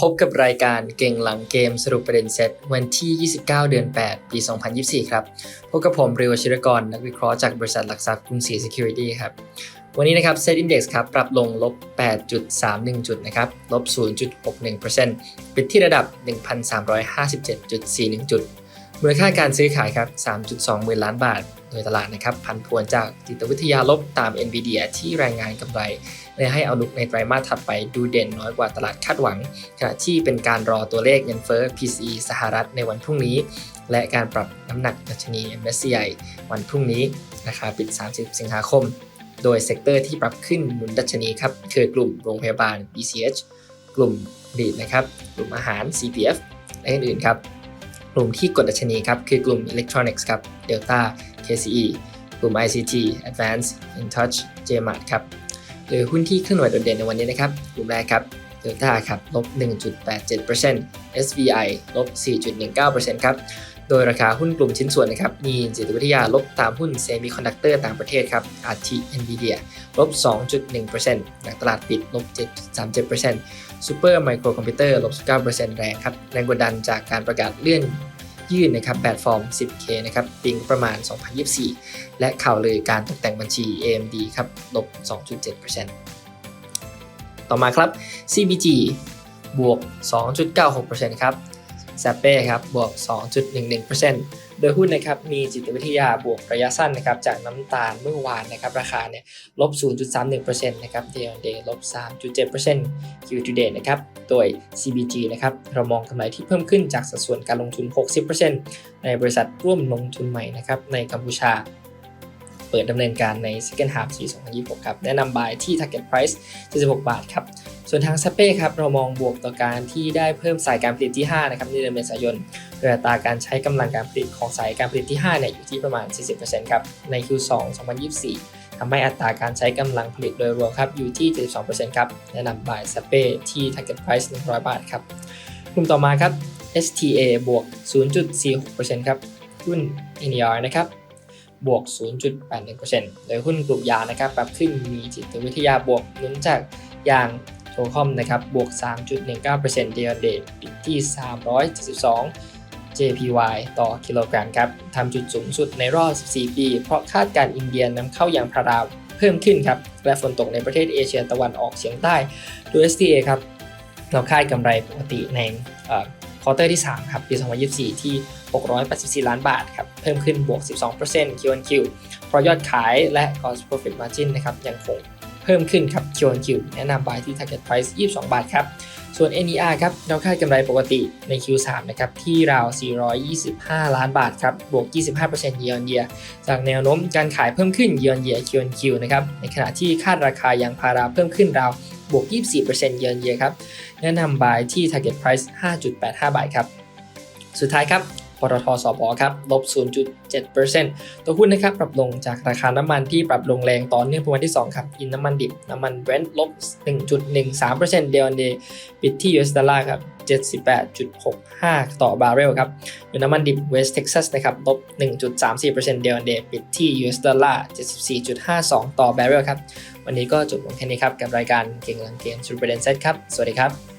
พบกับรายการเก่งหลังเกมสรุปประเด็นเซตวันที่ 29 เดือน 8 ปี 2024 ครับ พบกับผมเรียวชิรกร นักวิเคราะห์จากบริษัทหลักทรัพย์กรุงศรี Security ครับ วันนี้นะครับเซตอินดี x ครับ ปรับลงลบ 8.31 จุดนะครับ ลบ 0.61%ปิดที่ระดับ 1,357.41 จุด มูลค่าการซื้อขายครับ 3.2หมื่นล้านบาท โดยตลาดนะครับพันผวนจากจิตวิทยาลบตาม NVIDIA ที่รายงานกำไรและให้เอาลุกในไตรมาสถัดไปดูเด่นน้อยกว่าตลาดคาดหวัง ขณะที่เป็นการรอตัวเลขเงินเฟ้อ PCE สหรัฐในวันพรุ่งนี้ และการปรับน้ำหนักดัชนี MSCI วันพรุ่งนี้ราคาปิด 30 สิงหาคม โดยเซกเตอร์ที่ปรับขึ้นหนุนดัชนีครับคือกลุ่มโรงพยาบาล BCH กลุ่มผลิตนะครับกลุ่มอาหาร CPF และอื่นๆครับ ลุ่มที่กดดัชนีครับคือกลุ่ม Electronics ครับ Delta KCE กลุ่ม ICT Advance InTouch JMart ครับหรือหุ้นที่เคลื่อนไหวโดดเด่นในวันนี้นะครับกลุ่มแรกครับ Delta ครับลบ 1.87% SVI ลบ 4.19%ครับโดยราคาหุ้นกลุ่มชิ้นส่วนนะครับ มีจิตวิทยาลบตามหุ้นเซมิคอนดักเตอร์ต่างประเทศครับ อาทิ NVIDIA ลบ 2.1%หลังตลาดปิดลบ 7.37% Super Micro Computer ลบ 19%แรงครับ แรงกดดันจากการประกาศเลื่อน ยื่นนะครับแพลตฟอร์ม 10K นะครับปิงประมาณ 2024 และข่าวลือการตกแต่งบัญชี AMD ครับลบ 2.7%ต่อมาครับ CBG บวก 2.96%ครับ z a p เป้ครับบวก 2.11%โดยหุ้นนะครับมีจิตวิทยาบวกระยะสั้นนะครับจากน้ำตาลเมื่อวานนะครับราคาเนี่ยลบ 0.31%นะครับ day on day ลบ 3.7% Q to date นะครับโดย CBG นะครับเรามองกำไรที่เพิ่มขึ้นจากสัดส่วนการลงทุน 60%ในบริษัทร่วมลงทุนใหม่นะครับในกัมพูชาเปิดดำเนินการใน second half ปี2026 ครับ แนะนำ buy ที่ target price 76 บาทครับ ส่วนทางสเป้ครับเรามองบวกต่อการที่ได้เพิ่มสายการผลิตที่5นะครับในเดือนเมษายนโดยอัตราการใช้กำลังการผลิตของสายการผลิตที่5เนี่ยอยู่ที่ประมาณ 40%ครับใน Q2 2024ทำให้อัตราการใช้กำลังผลิตโดยรวมครับอยู่ที่ 72%ครับแนะนำ buy สเป้ที่ target price 100 บาทครับกลุ่มต่อมาครับ STA บวก 0.46%ครับหุ้น NER นะครับบวก 0.81%โดยหุ้นกลุ่มยานะครับปรับขึ้นมีจิตวิทยาบวกนุนจากยาง โทคอมนะครับบวก 3.19%เดียร์เดทปิดที่ 372 JPY ต่อกิโลกรัมครับทำจุดสูงสุดในรอบ 14 ปี เพราะคาดการอินเดียนำเข้ายางพาราเพิ่มขึ้นครับ และฝนตกในประเทศเอเชียตะวันออกเฉียงใต้โดย STA ครับเราคาดกำไรปกติในควอเตอร์ที่ 3 ครับ ปี 2024 ที่ 684 ล้านบาทครับ เพิ่มขึ้นบวก 12% Q on Q เพราะยอดขายและ Gross Profit Margin นะครับยังคง พิ่มขึ้นครับ Q on Q แนะนำ buy ที่ Target Price 22 บาทครับ ส่วน NER ครับเราคาดกำไรปกติใน Q3 นะครับที่ราว 425 ล้านบาทครับ บวก 25% year on year จากแนวโน้มการขายเพิ่มขึ้น year on year Q on Q นะครับ ในขณะที่คาดราคายางพาราเพิ่มขึ้นราวบวก 24% year on year ครับ แนะนำ buy ที่ target price 5.85 บาทครับ สุดท้ายครับ ปตทสบครับลบ 0.7%ตัวหุ้นนะครับปรับลงจากราคาน้ำมันที่ปรับลงแรงต่อเนื่องเป็นวันที่ 2 ครับ อินน้ำมันดิบ น้ำมัน Brent ลบ 1.13%เดลเดย์ปิดที่ US ดอลลาร์ครับ78.65 ต่อบาร์เรลครับโดยน้ำมันดิบ West Texas นะครับลบ 1.34%เดลเดย์ปิดที่ US ดอลลาร์74.52 ต่อบาร์เรลครับ วันนี้ก็จบลงแค่นี้ครับ กับรายการเก่งหลังเกมสุดประเด็นเซตครับ สวัสดีครับ